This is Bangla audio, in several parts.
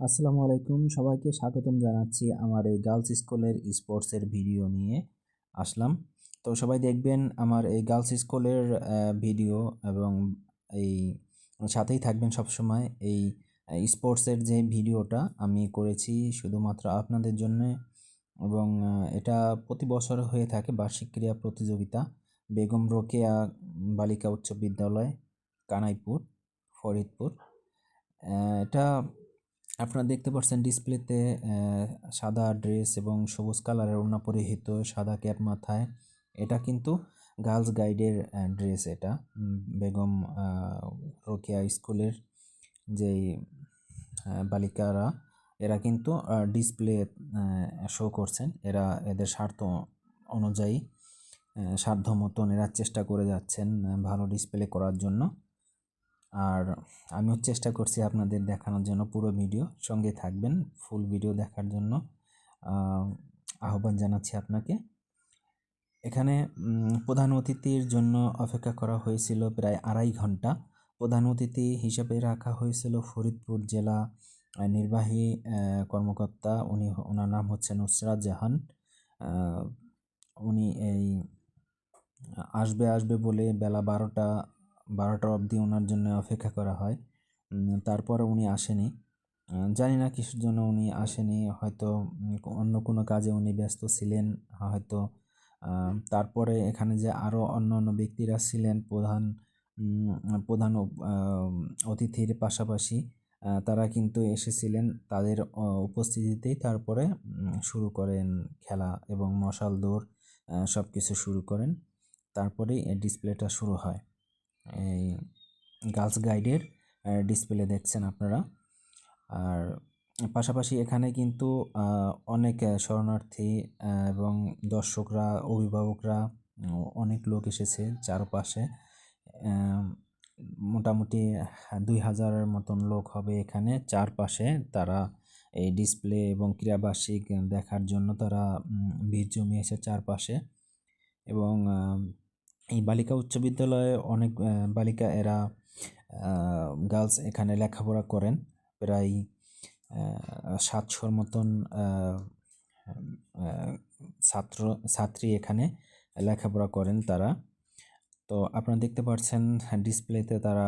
আসসালামু আলাইকুম। সবাইকে স্বাগতম জানাচ্ছি আমার এই গার্লস স্কুলের স্পোর্টসের ভিডিও নিয়ে আসলাম। তো সবাই দেখবেন আমার এই গার্লস স্কুলের ভিডিও এবং এই সাথেই থাকবেন সবসময় এই স্পোর্টসের যে ভিডিওটা আমি করেছি শুধুমাত্র আপনাদের জন্য এবং এটা প্রতি বছর হয়ে থাকে বার্ষিক ক্রীড়া প্রতিযোগিতা বেগম রোকেয়া বালিকা উচ্চ বিদ্যালয় কানাইপুর, ফরিদপুর। এটা আপনারা দেখতে পাচ্ছেন ডিসপ্লেতে সাদা ড্রেস এবং সবুজ কালারের ওড়না পরিহিত সাদা ক্যাপ মাথায়। এটা কিন্তু গার্লস গাইডের ড্রেস এটা বেগম রোকেয়া স্কুলের যেই বালিকারা। এরা কিন্তু ডিসপ্লে শো করছেন। এরা এদের স্বার্থ অনুযায়ী সাধ্য মতন এরা চেষ্টা করে যাচ্ছেন ভালো ডিসপ্লে করার জন্য। আর আমিও চেষ্টা করছি আপনাদের দেখানোর জন্য পুরো ভিডিও সঙ্গে থাকবেন, ফুল ভিডিও দেখার জন্য। আহ্বান জানাচ্ছি আপনাকে। এখানে প্রধান অতিথির জন্য অপেক্ষা করা হয়েছিল প্রায় আড়াই ঘণ্টা। প্রধান অতিথি হিসেবে রাখা হয়েছিল ফরিদপুর জেলা নির্বাহী কর্মকর্তা। উনি, ওনার নাম হচ্ছে নুসরাত জাহান। উনি এই আসবে আসবে বলে বেলা বারোটা বারোটা অবধি ওনার জন্য অপেক্ষা করা হয়। তারপরে উনি আসেনি। জানি না কিসের জন্য উনি আসেনি। হয়তো অন্য কোনো কাজে উনি ব্যস্ত ছিলেন, হয়তো তারপরে এখানে যে আরও অন্য অন্য ব্যক্তিরা ছিলেন, প্রধান প্রধান অতিথির পাশাপাশি তারা কিন্তু এসেছিলেন তাদের উপস্থিতিতেই। তারপরে শুরু করেন খেলা এবং মশাল দৌড় সব কিছু শুরু করেন। তারপরেই ডিসপ্লেটা শুরু হয়। এই গার্লস গাইডের ডিসপ্লে দেখছেন আপনারা। আর পাশাপাশি এখানে কিন্তু অনেক শরণার্থী এবং দর্শকরা, অভিভাবকরা অনেক লোক এসেছে চারপাশে। মোটামুটি দুই হাজারের মতন লোক হবে এখানে। চারপাশে তারা এই ডিসপ্লে এবং ক্রীড়াবার্ষিক দেখার জন্য তারা ভিড় জমিয়েছে চারপাশে। এবং এই বালিকা উচ্চ বিদ্যালয়ে অনেক বালিকা এরা গার্লস এখানে লেখাপড়া করেন। প্রায় সাতশোর মতন ছাত্র, ছাত্রী এখানে লেখাপড়া করেন তারা। তো আপনারা দেখতে পাচ্ছেন ডিসপ্লেতে তারা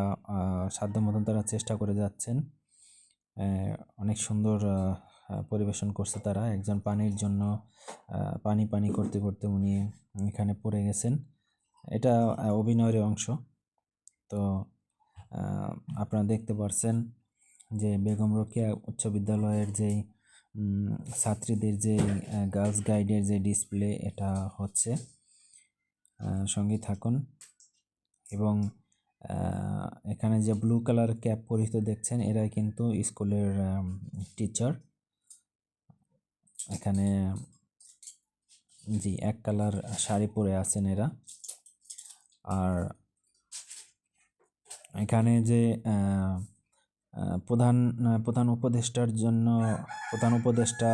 সাধ্য মতন তারা চেষ্টা করে যাচ্ছেন। অনেক সুন্দর পরিবেশন করছে তারা। একজন পানির জন্য পানি পানি করতে করতে উনি এখানে পড়ে গেছেন। এটা অভিনয়ের অংশ। তো আপনারা দেখতে পারছেন যে বেগম রোকেয়া উচ্চ বিদ্যালয়ের যেই ছাত্রীদের যে গার্লস গাইডের যে ডিসপ্লে এটা হচ্ছে সঙ্গে থাকুন। এবং এখানে যে ব্লু কালার ক্যাপ পরিহিত দেখছেন এরা কিন্তু স্কুলের টিচার। এখানে, জি, এক কালার শাড়ি পরে আছেন এরা। আর এখানে যে প্রধান প্রধান উপদেষ্টার জন্য, প্রধান উপদেষ্টা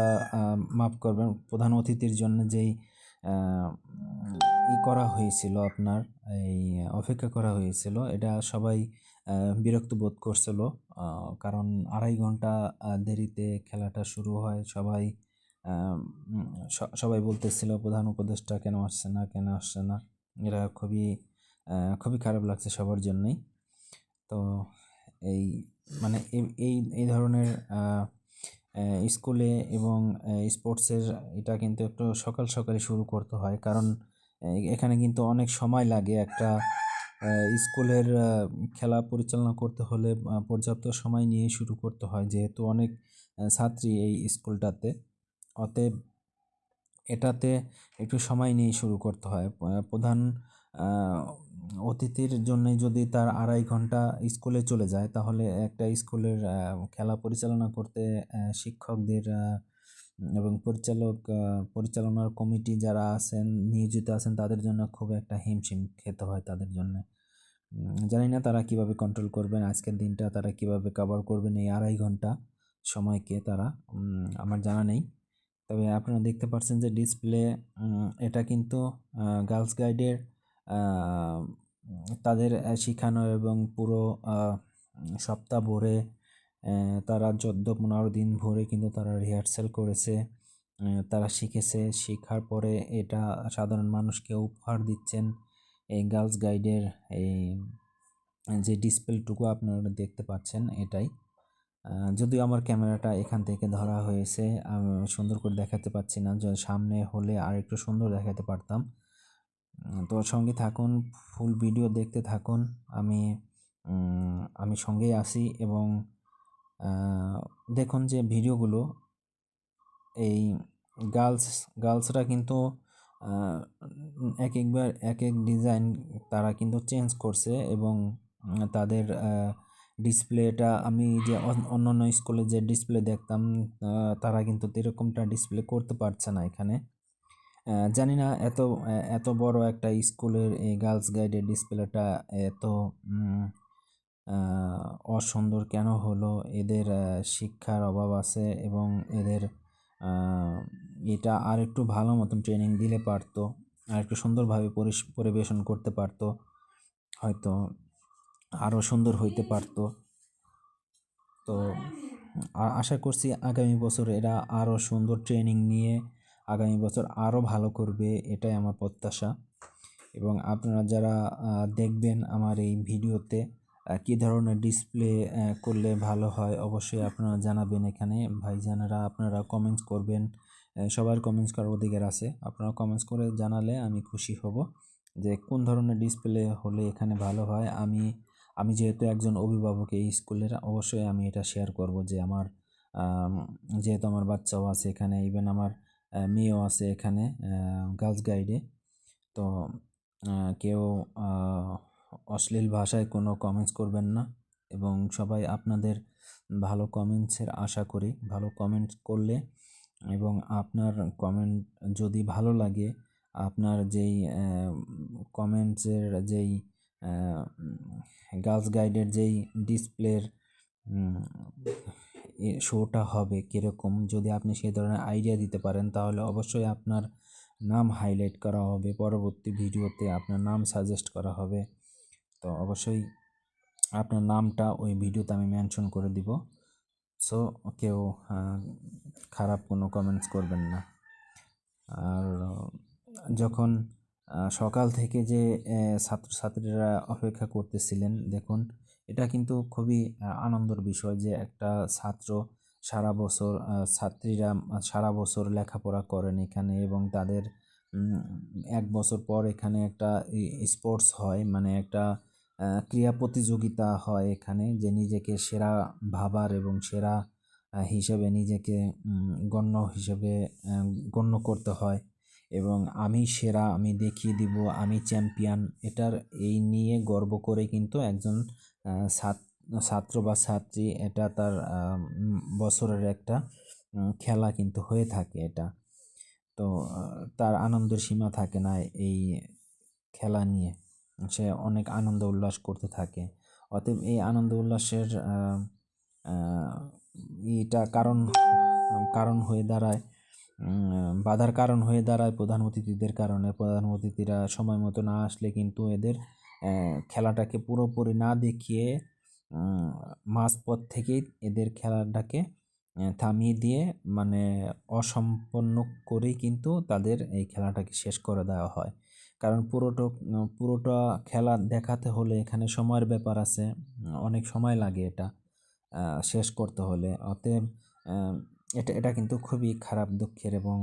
মাফ করবেন, প্রধান অতিথির জন্য যেই ই করা হয়েছিল আপনার, এই অপেক্ষা করা হয়েছিল, এটা সবাই বিরক্ত বোধ করছিল কারণ আড়াই ঘণ্টা দেরিতে খেলাটা শুরু হয়, সবাই সবাই বলতেছিল, প্রধান উপদেষ্টা কেন আসছে না, কেন আসছে না, এরা খুবই খুবই খারাপ লাগছে সবার জন্যই। তো এই মানে এই এই ধরনের স্কুলে এবং স্পোর্টসের এটা কিন্তু একটু সকাল সকালে শুরু করতে হয়। কারণ এখানে কিন্তু অনেক সময় লাগে একটা স্কুলের খেলা পরিচালনা করতে হলে পর্যাপ্ত সময় নিয়ে শুরু করতে হয়। যেহেতু অনেক ছাত্রী এই স্কুলটাতে, অতএব এটাতে একটু সময় নিয়ে শুরু করতে হয়। প্রধান অতিথির জন্য যদি তার আড়াই ঘণ্টা স্কুলে চলে যায়, তাহলে একটা স্কুলের খেলা পরিচালনা করতে শিক্ষকদের এবং পরিচালক পরিচালনার কমিটি যারা আছেন, নিয়োজিত আছেন, তাদের জন্য খুব একটা হিমশিম খেতে হয় তাদের জন্য। জানি না তারা কীভাবে কন্ট্রোল করবেন, আজকের দিনটা তারা কীভাবে কভার করবেন এই আড়াই ঘণ্টা সময়কে তারা আমার জানা নেই। তবে আপনারা দেখতে পাচ্ছেন যে ডিসপ্লে এটা কিন্তু গার্লস গাইডের তাদের শিখানো এবং পুরো সপ্তাহ ভরে তারা চোদ্দ পনেরো দিন ভরে কিন্তু তারা রিহার্সাল করেছে। তারা শিখেছে। শেখার পরে এটা সাধারণ মানুষকে উপহার দিচ্ছেন। এই গার্লস গাইডের এই, যে ডিসপ্লেটুকু আপনারা দেখতে পাচ্ছেন এটাই। যদিও আমার ক্যামেরাটা এখান থেকে ধরা হয়েছে আমি সুন্দর করে দেখাতে পাচ্ছি না। সামনে হলে আর একটু সুন্দর দেখাতে পারতাম। তো সঙ্গে থাকুন ফুল ভিডিও দেখতে থাকুন। আমি আমি সঙ্গেই আসি এবং দেখুন যে ভিডিওগুলো এই গার্লস গার্লসরা কিন্তু এক একবার এক এক ডিজাইন তারা কিন্তু চেঞ্জ করছে এবং তাদের ডিসপ্লেটা আমি যে অন- অন্যান্য স্কুলে যে ডিসপ্লে দেখতাম তারা কিন্তু এরকমটা ডিসপ্লে করতে পারছে না এখানে। জানি না এত এত বড় একটা স্কুলের এই গার্লস গাইডের ডিসপ্লেটা এত অসুন্দর কেন হলো? এদের শিক্ষার অভাব আছে এবং এদের এটা আর একটু ভালো মতন ট্রেনিং দিলে পারতো আর একটু সুন্দরভাবে পরিবেশন করতে পারতো, হয়তো আরও সুন্দর হইতে পারতো। তো আশা করছি আগামী বছর এরা আরও সুন্দর ট্রেনিং নিয়ে আগামী বছর আরও ভালো করবে, এটাই আমার প্রত্যাশা। এবং আপনারা যারা দেখবেন আমার এই ভিডিওতে কী ধরনের ডিসপ্লে করলে ভালো হয়, অবশ্যই আপনারা জানাবেন এখানে। ভাইজানেরা, আপনারা কমেন্টস করবেন সবার কমেন্টস করার অধিকার আছে। আপনারা কমেন্টস করে জানালে আমি খুশি হব যে কোন ধরনের ডিসপ্লে হলে এখানে ভালো হয়। আমি আমি যেহেতু একজন অভিভাবক এই স্কুলের, অবশ্যই আমি এটা শেয়ার করব যে আমার যেহেতু আমার বাচ্চাও আছে এখানে ইভেন আমার মেয়েও আছে এখানে গার্লস গাইডে তো কেউ অশ্লীল ভাষায় কোনো কমেন্টস করবেন না এবং সবাই আপনাদের ভালো কমেন্টসের আশা করি, ভালো কমেন্ট করলে এবং আপনার কমেন্ট যদি ভালো লাগে, আপনার যেই কমেন্টসের যেই গার্লস গাইডের যেই ডিসপ্লের শোটা হবে কীরকম? যদি আপনি সেই ধরনের আইডিয়া দিতে পারেন, তাহলে অবশ্যই আপনার নাম হাইলাইট করা হবে। পরবর্তী ভিডিওতে আপনার নাম সাজেস্ট করা হবে। তো অবশ্যই আপনার নামটা ওই ভিডিওতে আমি মেনশন করে দিব। সো কেউ খারাপ কোনো কমেন্টস করবেন না। আর, যখন সকাল থেকে যে ছাত্রছাত্রীরা অপেক্ষা করতেছিলেন, দেখুন এটা কিন্তু খুবই আনন্দের বিষয় যে একটা ছাত্র সারা বছর ছাত্রীরা সারা বছর লেখাপড়া করেন এখানে এবং তাদের এক বছর পর এখানে একটা স্পোর্টস হয় মানে একটা ক্রীড়া প্রতিযোগিতা হয় এখানে যে নিজেকে সেরা ভাবার এবং সেরা হিসেবে নিজেকে গণ্য হিসেবে গণ্য করতে হয় এবং আমি সেরা, আমি দেখিয়ে দিব, আমি চ্যাম্পিয়ন, এটার এই নিয়ে গর্ব করে কিন্তু একজন ছাত্র বা ছাত্রী, এটা তার বছরের একটা খেলা কিন্তু হয়ে থাকে এটা। তো তার আনন্দের সীমা থাকে না এই খেলা নিয়ে। সে অনেক আনন্দ উল্লাস করতে থাকে। অতএব এই আনন্দ উল্লাসের এটা কারণ কারণ হয়ে দাঁড়ায় বাধার কারণ হয়ে দাঁড়ায় প্রধান অতিথিদের কারণে। প্রধান অতিথিরা সময় মতো না আসলে কিন্তু এদের খেলাটাকে পুরোপুরি না দেখিয়ে মাঝপথ থেকেই এদের খেলাটাকে থামিয়ে দিয়ে মানে অসম্পন্ন করেই কিন্তু তাদের এই খেলাটাকে শেষ করে দেওয়া হয়। কারণ পুরোটা পুরোটা খেলা দেখাতে হলে এখানে সময়ের ব্যাপার আছে, অনেক সময় লাগে এটা শেষ করতে হলে। অতএব এটা এটা কিন্তু খুবই খারাপ, দুঃখের এবং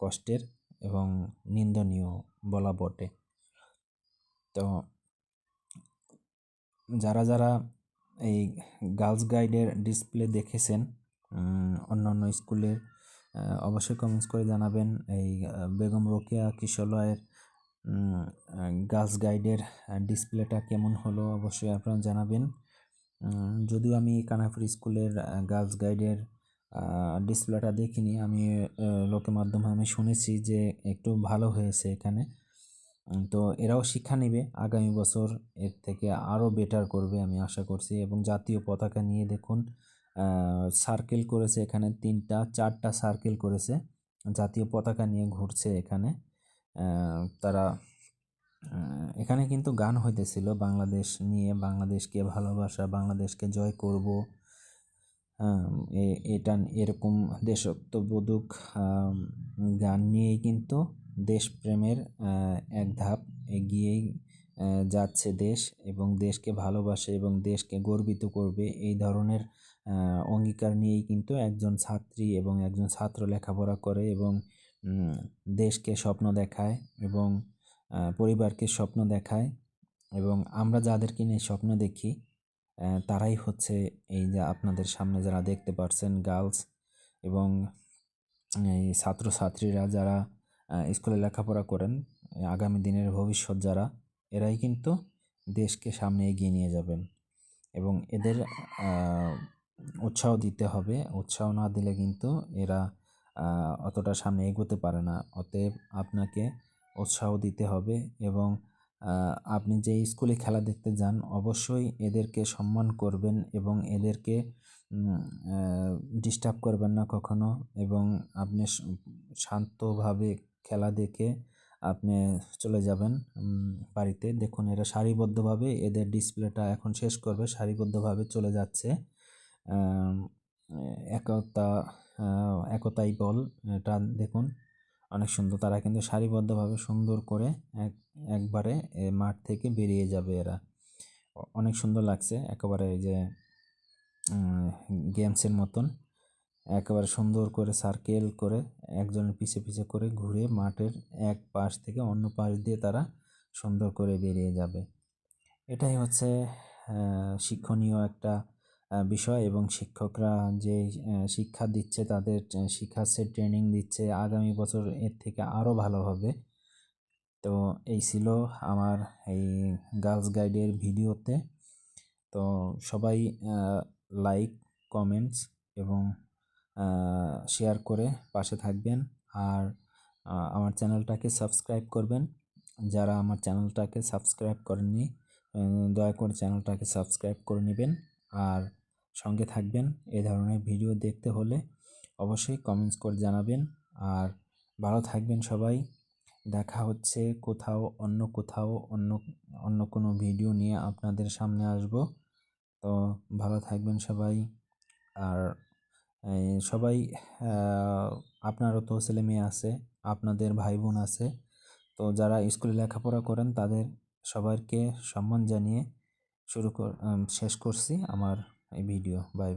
কষ্টের এবং নিন্দনীয় বলা বটে। তো যারা যারা এই গার্লস গাইডের ডিসপ্লে দেখেছেন অন্য অন্য স্কুলের অবশ্যই কমেন্টস করে জানাবেন। এই বেগম রোকেয়া কিশলয়ের গার্লস গাইডের ডিসপ্লেটা কেমন হলো অবশ্যই আপনারা জানাবেন। যদিও আমি কানাপুর স্কুলের গার্লস গাইডের ডিসপ্লেটা দেখিনি, আমি লোকের মাধ্যমে আমি শুনেছি যে একটু ভালো হয়েছে এখানে। তো এরাও শিক্ষা নেবে। আগামী বছর এর থেকে আরও বেটার করবে আমি আশা করছি এবং জাতীয় পতাকা নিয়ে দেখুন সার্কেল করেছে এখানে তিনটা, চারটা সার্কেল করেছে। জাতীয় পতাকা নিয়ে ঘুরছে এখানে। তারা এখানে কিন্তু গান হইতেছিল, বাংলাদেশ নিয়ে, বাংলাদেশকে ভালোবাসা, বাংলাদেশকে জয় করব। এটা এরকম দেশত্ববোধক গান নিয়েই কিন্তু দেশপ্রেমের এক ধাপ এগিয়েই যাচ্ছে দেশ এবং দেশকে ভালোবাসে এবং দেশকে গর্বিত করবে। এই ধরনের অঙ্গীকার নিয়েই কিন্তু একজন ছাত্রী এবং একজন ছাত্র লেখাপড়া করে এবং দেশকে স্বপ্ন দেখায় এবং পরিবারকে স্বপ্ন দেখায় এবং আমরা যাদেরকে নিয়ে স্বপ্ন দেখি তারাই হচ্ছে এই যে আপনাদের সামনে যারা দেখতে পাচ্ছেন গার্লস এবং, এই ছাত্রছাত্রীরা যারা স্কুলে লেখাপড়া করেন আগামী দিনের ভবিষ্যৎ যারা, এরাই কিন্তু দেশকে সামনে এগিয়ে নিয়ে যাবেন। এবং এদের উৎসাহ দিতে হবে। উৎসাহ না দিলে কিন্তু এরা অতটা সামনে এগোতে পারে না। অতএব আপনাকে উৎসাহ দিতে হবে এবং আপনি যে স্কুলে খেলা দেখতে যান, অবশ্যই এদেরকে সম্মান করবেন এবং এদেরকে ডিস্টার্ব করবেন না কখনো এবং আপনি শান্তভাবে খেলা দেখে আপনি চলে যাবেন বাড়িতে। দেখুন, এরা সারিবদ্ধভাবে এদের ডিসপ্লেটা এখন শেষ করবে, সারিবদ্ধভাবে চলে যাচ্ছে। একতা একতাই বল, এটা দেখুন, অনেক সুন্দর। তারা কিন্তু সারিবদ্ধভাবে সুন্দর করে এক, একবারে মাঠ থেকে বেরিয়ে যাবে এরা। অনেক সুন্দর লাগছে, একেবারে যে গেমসের মতন। একেবারে সুন্দর করে সার্কেল করে একজনের পিছে পিছে করে ঘুরে মাঠের এক পাশ থেকে অন্য পাশ দিয়ে তারা সুন্দর করে বেরিয়ে যাবে। এটাই হচ্ছে শিক্ষণীয় একটা বিষয় এবং শিক্ষকরা যে শিক্ষা দিচ্ছে তাদের শিখাচ্ছে ট্রেনিং দিচ্ছে আগামী বছর এর থেকে আরও ভালো হবে। তো এই ছিল আমার এই গার্লস গাইডের ভিডিওতে। তো সবাই লাইক কমেন্টস এবং শেয়ার করে পাশে থাকবেন। আর আমার চ্যানেলটাকে সাবস্ক্রাইব করবেন। যারা আমার চ্যানেলটাকে সাবস্ক্রাইব করেননি দয়া করে চ্যানেলটাকে সাবস্ক্রাইব করে নেবেন। আর সঙ্গে থাকবেন এই ধরনের ভিডিও দেখতে হলে অবশ্যই কমেন্টস করে জানাবেন। আর ভালো থাকবেন সবাই। দেখা হচ্ছে কোথাও, অন্য কোথাও, অন্য অন্য কোনো ভিডিও নিয়ে আপনাদের সামনে আসব। তো ভালো থাকবেন সবাই। আর সবাই আপনারও তো ছেলে মেয়ে আছে, আপনাদের ভাই বোন আছে, তো যারা স্কুলে লেখাপড়া করেন তাদের সবাইকে সম্মান জানিয়ে শুরু শেষ করছি আমার এই ভিডিও। বাই।